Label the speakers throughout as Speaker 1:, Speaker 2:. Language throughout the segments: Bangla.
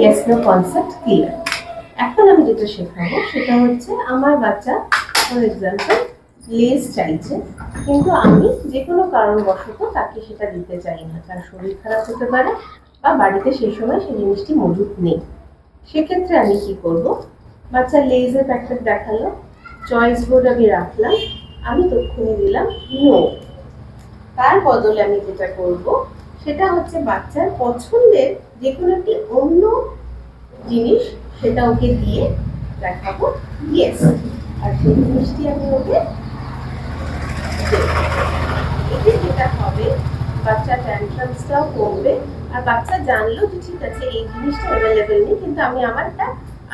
Speaker 1: ইয়েস নো কনসেপ্ট ক্লিয়ার এখন আমি যেটা শেখাবো সেটা হচ্ছে আমার বাচ্চা ফর এক্সাম্পল লেস চাইছে, কিন্তু আমি যে কোনো কারণবশত তাকে সেটা দিতে চাই না। তার শরীর খারাপ হতে পারে বা বাড়িতে সেই সময় সেই জিনিসটি মজুদ নেই। সেক্ষেত্রে আমি কি করব? বাচ্চা লেজের প্যাকেট দেখাল। চয়েস বোর্ড আমি রাখলাম। আমি তক্ষুনি দিলাম নো তার বদলে আমি যেটা করব সেটা হচ্ছে বাচ্চার পছন্দের যে কোনো একটি অন্য জিনিস সেটা ওকে দিয়ে দেখাবো। ইয়েস আর সেই জিনিসটি আমি ওকে এতে যেটা হবে, বাচ্চা ট্যান্ট্রামসটাও কমবে। আর বাচ্চা জানলো যে ঠিক আছে, এই জিনিসটা অ্যাভেলেবেল নেই, কিন্তু আমি আমার একটা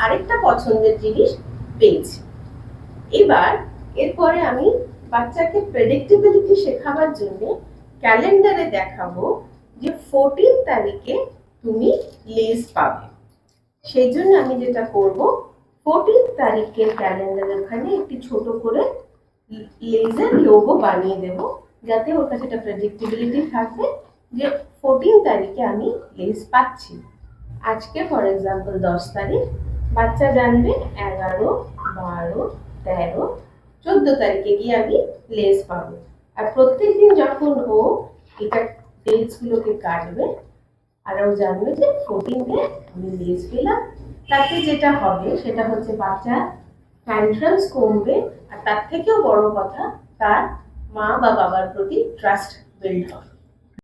Speaker 1: আরেকটা পছন্দের জিনিস পেয়েছি। এবার এরপরে আমি বাচ্চাকে প্রেডিক্টেবিলিটি শেখাবার জন্য ক্যালেন্ডারে দেখাবো ফোরটিন তারিখে তুমি লেস পাবে। সেই জন্য আমি যেটা করব ফোরটিন তারিখের ক্যালেন্ডার ওখানে একটি ছোট করে লেজের লোগো বানিয়ে দেব, যাতে ওর কাছে একটা প্রেডিক্টেবিলিটি থাকবে যে ফোরটিন তারিখে আমি লেস পাচ্ছি। আজকে ফর এক্সাম্পল দশ তারিখ, বাচ্চা জানবে এগারো, বারো, তেরো, চোদ্দ তারিখে গিয়ে আমি লেস পাবো। আর প্রত্যেক দিন যখন ও এটা ডেটসগুলোকে কাটবে। আর ও জানবে যে ফোরটিনতে আমি লেস পেলাম। তাতে যেটা হবে, সেটা হচ্ছে বাচ্চা ট্যান্ট্রামস কমবে। আর তার থেকেও বড় কথা, তার মা বা বাবার প্রতি ট্রাস্ট বিল্ড হবে।